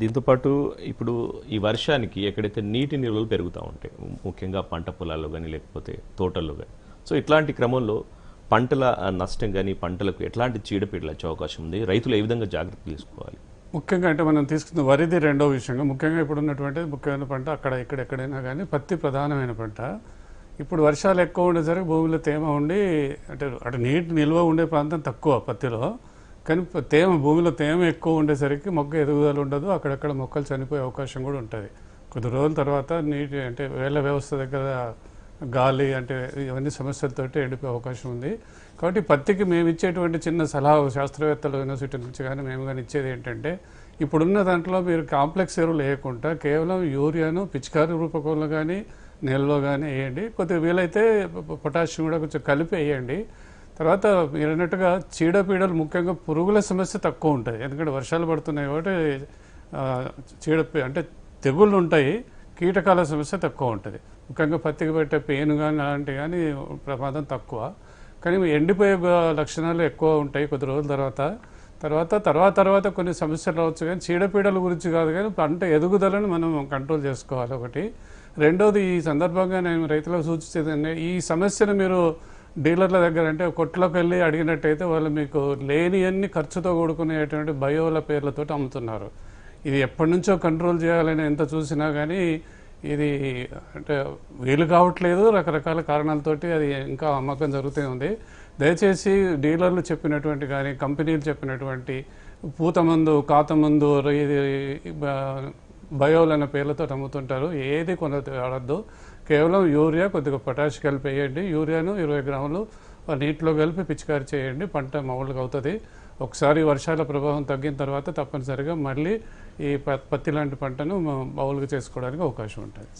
దీంతోపాటు ఇప్పుడు ఈ వర్షానికి ఎక్కడైతే నీటి నిల్వలు పెరుగుతూ ఉంటాయి ముఖ్యంగా పంట పొలాల్లో కానీ లేకపోతే తోటల్లో కానీ సో ఇట్లాంటి క్రమంలో పంటల నష్టం కానీ పంటలకు ఎట్లాంటి చీడపీడలు వచ్చే అవకాశం ఉంది? రైతులు ఏ విధంగా జాగ్రత్త తీసుకోవాలి? ముఖ్యంగా అంటే మనం తీసుకున్న వరిది రెండో విషయంగా. ముఖ్యంగా ఇప్పుడు ఉన్నటువంటి ముఖ్యమైన పంట అక్కడ ఇక్కడ ఎక్కడైనా కానీ పత్తి ప్రధానమైన పంట. ఇప్పుడు వర్షాలు ఎక్కువ ఉండేసరికి భూమిలో తేమ ఉండి అంటే అటు నీటి నిల్వ ఉండే ప్రాంతం తక్కువ పత్తిలో. కానీ తేమ భూమిలో తేమ ఎక్కువ ఉండేసరికి మొక్క ఎదుగుదల ఉండదు. అక్కడక్కడ మొక్కలు చనిపోయే అవకాశం కూడా ఉంటుంది. కొద్ది రోజుల తర్వాత నీటి అంటే వేళ్ళ వ్యవస్థ దగ్గర గాలి అంటే ఇవన్నీ సమస్యలతోటి ఎండిపోయే అవకాశం ఉంది. కాబట్టి పత్తికి మేము ఇచ్చేటువంటి చిన్న సలహా శాస్త్రవేత్తలు యూనివర్సిటీ నుంచి కానీ మేము కానీ ఇచ్చేది ఏంటంటే ఇప్పుడున్న దాంట్లో మీరు కాంప్లెక్స్ ఎరువులు వేయకుండా కేవలం యూరియాను పిచికారి రూపకంలో కానీ నెలలో కానీ వేయండి. కొద్దిగా వీలైతే పొటాషియం కూడా కొంచెం కలిపి వేయండి. తర్వాత మీరు అన్నట్టుగా చీడపీడలు ముఖ్యంగా పురుగుల సమస్య తక్కువ ఉంటుంది ఎందుకంటే వర్షాలు పడుతున్నాయి కాబట్టి చీడపీ చీడ అంటే తెగుళ్ళు ఉంటాయి. కీటకాల సమస్య తక్కువ ఉంటుంది. ముఖ్యంగా పత్తికి పెట్టే పెయిన్ కానీ అలాంటివి కానీ ప్రమాదం తక్కువ. కానీ ఎండిపోయే లక్షణాలు ఎక్కువ ఉంటాయి కొద్ది రోజుల తర్వాత. తర్వాత తర్వాత తర్వాత కొన్ని సమస్యలు రావచ్చు కానీ చీడపీడల గురించి కాదు కానీ పంట ఎదుగుదలను మనం కంట్రోల్ చేసుకోవాలి ఒకటి. రెండోది ఈ సందర్భంగా నేను రైతులకు సూచించేది ఈ సమస్యను మీరు డీలర్ల దగ్గర అంటే కొట్లోకి వెళ్ళి అడిగినట్టయితే వాళ్ళు మీకు లేనియన్ని ఖర్చుతో కూడుకునేటువంటి బయోల పేర్లతో అమ్ముతున్నారు. ఇది ఎప్పటి నుంచో కంట్రోల్ చేయాలని ఎంత చూసినా కానీ ఇది అంటే వీలు కావట్లేదు రకరకాల కారణాలతోటి అది ఇంకా అమ్మకం జరుగుతూ ఉంది. దయచేసి డీలర్లు చెప్పినటువంటి కానీ కంపెనీలు చెప్పినటువంటి పూత మందు కాత మందు ఇది బయోలు అనే పేర్లతో అమ్ముతుంటారు. ఏది కొన వాడద్దు కేవలం యూరియా కొద్దిగా పొటాష్ కలిపి వేయండి. యూరియాను ఇరవై గ్రాములు నీటిలో కలిపి పిచికారి చేయండి. పంట మామూలుగా అవుతుంది. ఒకసారి వర్షాల ప్రభావం తగ్గిన తర్వాత తప్పనిసరిగా మళ్ళీ ఈ పత్తి లాంటి పంటను మామూలుగా చేసుకోవడానికి అవకాశం ఉంటుంది.